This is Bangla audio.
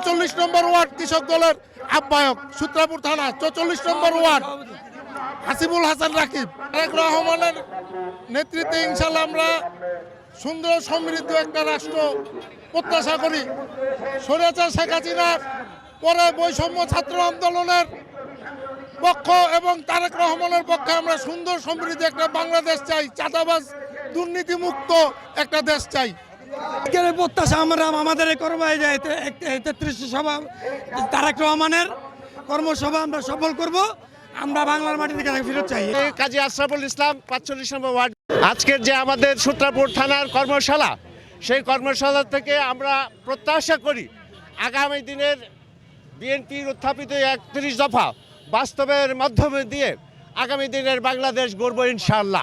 চৌচল্লিশ নম্বর ওয়ার্ড কৃষক দলের আহ্বায়ক, সূত্রাপুর থানা, চৌচল্লিশ নম্বর ওয়ার্ড। হাসিবুল হাসান রাকিব, তারেক রহমানের নেতৃত্বে ইনশাল্লাহ আমরা সুন্দর সমৃদ্ধ একটা রাষ্ট্র প্রত্যাশা করি। স্বৈরাচার শেখ হাসিনার পরে বৈষম্য ছাত্র আন্দোলনের পক্ষ এবং তারেক রহমানের পক্ষে আমরা সুন্দর সমৃদ্ধ একটা বাংলাদেশ চাই, চাঁদাবাজ, দুর্নীতিমুক্ত একটা দেশ চাই। প্রত্যাশা আমরা আমাদের এই কর্ম এই যে তেত্রিশ সভা, তারেক রহমানের কর্মসভা আমরা সফল করব। আমরা বাংলার মাটি থেকে ফেরত চাই। কাজী আশরাফুল ইসলাম, পাঁচচল্লিশ নম্বর ওয়ার্ড। আজকের যে আমাদের সূত্রাপুর থানার কর্মশালা, সেই কর্মশালা থেকে আমরা প্রত্যাশা করি, আগামী দিনের বিএনপির উত্থাপিত একত্রিশ দফা বাস্তবের মাধ্যমে দিয়ে আগামী দিনের বাংলাদেশ গড়ব ইনশাআল্লাহ।